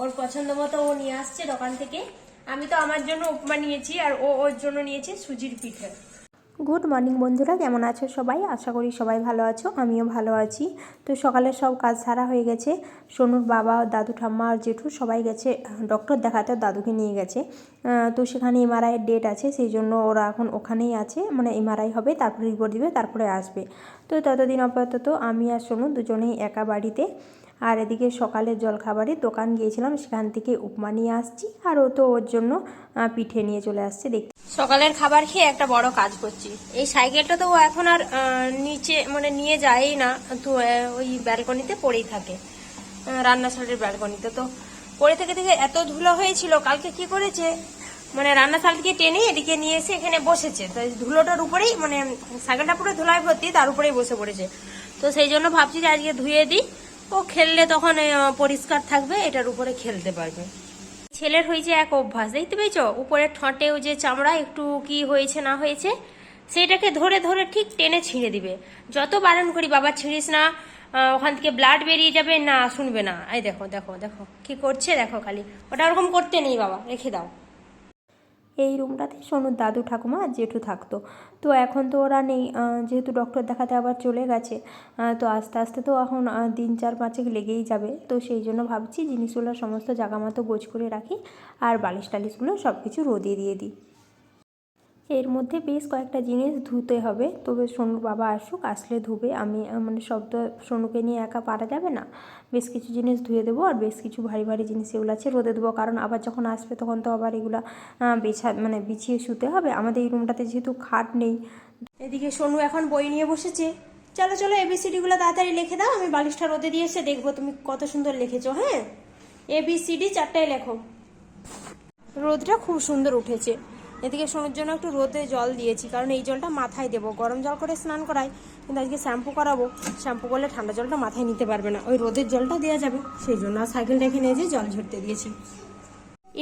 ওর পছন্দ মতো ও নিয়ে আসছে দোকান থেকে। আমি তো আমার জন্য উপমা নিয়েছি আর ও ওর জন্য নিয়েছে সুজির পিঠে। গুড মর্নিং বন্ধুরা, কেমন আছো সবাই? আশা করি সবাই ভালো আছো, আমিও ভালো আছি। তো সকালের সব কাজ সারা হয়ে গেছে। সোনুর বাবা, দাদু ঠাম্মা আর জেঠু সবাই গেছে ডক্টর দেখাতে, দাদুকে নিয়ে গেছে। তো সেখানে এমআরআইয়ের ডেট আছে, সেই জন্য ওরা এখন ওখানেই আছে। মানে এমআরআই হবে, তারপরে রিপোর্ট দিবে, তারপরে আসবে। তো ততদিন আপাতত আমি আর সোনু দুজনেই একা বাড়িতে। আর এদিকে সকালের জলখাবারের দোকান গিয়েছিলাম, সেখান থেকে উপমা নিয়ে আসছি। আর ও তো ওর জন্য পিঠে নিয়ে চলে আসছে দেখতে সকালের খাবার খেয়ে একটা বড় কাজ করছি। এই সাইকেলটা তো ও এখন আর নিচে মানে নিয়ে যায়ই না, তো ওই ব্যালকনিতে পড়েই থাকে। রান্নাশালের ব্যালকনিতে। তো পড়ে থেকে থেকে এত ধুলো হয়েছিল, কালকে কি করেছে? মানে রান্নাশাল থেকে টেনে এদিকে নিয়ে এসে এখানে বসেছে। তো ধুলোটার উপরেই মানে সাইকেলটা পুরো ধুলায় ভর্তি, তার উপরেই বসে পড়েছে। তো সেই জন্য ভাবছি যে আজকে ধুয়ে দিই। ও খেললে তখন পরিষ্কার থাকবে, এটার উপরে খেলতে পারবে। ছেলের হয়েছে এক অভ্যাস, দেখতে পেয়েছ? উপরে ঠোঁটেও যে চামড়া, একটু কি হয়েছে, না হয়েছে, সেটাকে ধরে ধরে ঠিক টেনে ছিঁড়ে দিবে। যত বারণ করি, বাবা, ছিঁড়িস না ওখান থেকে ব্লাড বেরিয়ে যাবে, না, শুনবে না। এই দেখো দেখো দেখো, কি করছে, দেখো খালি। ওটা ওরকম করতে নেই, বাবা, রেখে দাও। এই রুমটাতে সোনুর দাদু ঠাকুমা আর জেঠু থাকতো। তো এখন তো ওরা নেই যেহেতু ডক্টর দেখাতে আবার চলে গেছে তো আস্তে আস্তে তো এখন দিন চার পাঁচেক লেগেই যাবে। তো সেই জন্য ভাবছি জিনিসগুলো সমস্ত জায়গা মতো গোছ করে রাখি আর বালিশ টালিশগুলো সব কিছু রোদে দিয়ে দিই। এর মধ্যে বেশ কয়েকটা জিনিস ধুতে হবে। তবে সোনুর বাবা আসুক, আসলে ধুবে। আমি মানে সব তো সোনুকে নিয়ে একা পারা যাবে না। বেশ কিছু জিনিস ধুয়ে দেবো আর বেশ কিছু ভারী ভারী জিনিস এগুলো আছে রোদে দেবো। কারণ আবার যখন আসবে তখন তো আবার এগুলো বেছা মানে বিছিয়ে শুতে হবে। আমাদের এই রুমটাতে যেহেতু খাট নেই। এদিকে সোনু এখন বই নিয়ে বসেছে। চলো চলো এবিসিডি গুলো তাড়াতাড়ি লিখে দাও। আমি বালিশটা রোদে দিয়ে এসে দেখব তুমি কত সুন্দর লিখেছো হ্যাঁ? এবিসিডি চারটায় লেখো। রোদটা খুব সুন্দর উঠেছে। এদিকে সোনুর জন্য একটু রোদে জল দিয়েছি, কারণ এই জলটা মাথায় দেবো। গরম জল করে স্নান করাই, কিন্তু আজকে শ্যাম্পু করাবো। শ্যাম্পু করলে ঠান্ডা জলটা মাথায় নিতে পারবে না। ওই রোদের জলটা দেওয়া যাবে, সেই জন্য সাইকেল রেখে নিয়ে যে জল ঝরতে দিয়েছি।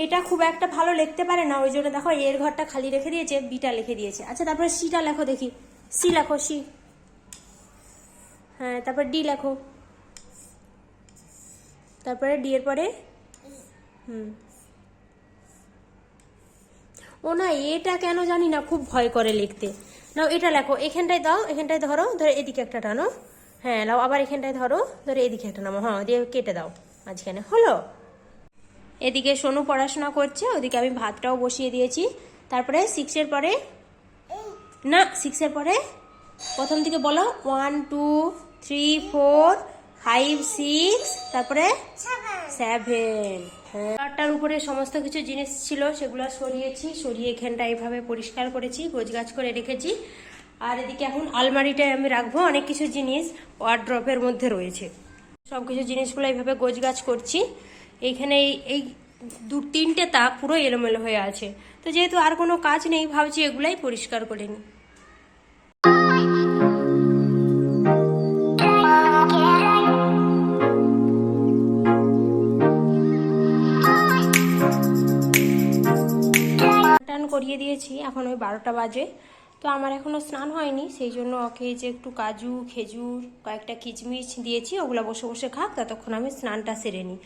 এটা খুব একটা ভালো লিখতে পারে না, ওই জন্য দেখো এর ঘরটা খালি রেখে দিয়েছে, বিটা লিখে দিয়েছে। আচ্ছা তারপরে সিটা লেখো দেখি। সি লেখো, সি। হ্যাঁ তারপর ডি লেখো। তারপরে ডি এর পরে? হুম। ও না, এটা কেন জানি না, খুব ভয় করে লিখতে। নাও, এটা লেখো, এখানটায় দাও, এখানটায় ধরো ধরো এদিকে একটা টানো। হ্যাঁ লাও আবার এখানটায় ধরো ধরো এদিকে একটা নামো হ্যাঁ দিয়ে কেটে দাও, মাঝখানে, হলো? এদিকে সোনু পড়াশোনা করছে, ওদিকে আমি ভাতটাও বসিয়ে দিয়েছি। তারপরে সিক্সের পরে, না সিক্সের পরে, প্রথম থেকে বলো one two three four five six তারপরে সেভেন। হ্যাঁ। উপরে সমস্ত কিছু জিনিস ছিল সেগুলো সরিয়েছি সরিয়ে এখানটা এইভাবে পরিষ্কার করেছি গোছগাছ করে রেখেছি। আর এদিকে এখন আলমারিটায় আমি রাখব অনেক কিছু জিনিস ওয়ার্ড্রপের মধ্যে রয়েছে। সব কিছু জিনিসগুলো এইভাবে গোছগাছ করছি। এইখানে এই- এই দু তিনটে তাক পুরো এলোমেলো হয়ে আছে। তো যেহেতু আর কোনো কাজ নেই ভাবছি এগুলাই পরিষ্কার করে নিই। করিয়ে দিয়েছি। এখন ওই বারোটা বাজে। তো আমার এখনও স্নান হয়নি, সেই জন্য ওকে যে একটু কাজু, খেজুর, কয়েকটা কিচমিচ দিয়েছি, ওগুলো বসে বসে খাক, ততক্ষণ আমি স্নানটা সেরে নিই।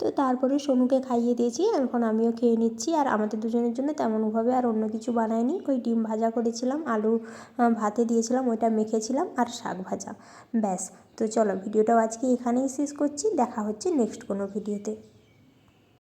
তো তারপরে সোনুকে খাইয়ে দিয়েছি, এখন আমিও খেয়ে নিচ্ছি, আর আমাদের দুজনের জন্য তেমনভাবে আর অন্য কিছু বানায়নি ওই ডিম ভাজা করেছিলাম, আলু ভাতে দিয়েছিলাম, ওইটা মেখেছিলাম, আর শাক ভাজা। ব্যাস, তো চলো ভিডিওটাও আজকে এখানেই শেষ করছি, দেখা হচ্ছে নেক্সট কোনো ভিডিওতে।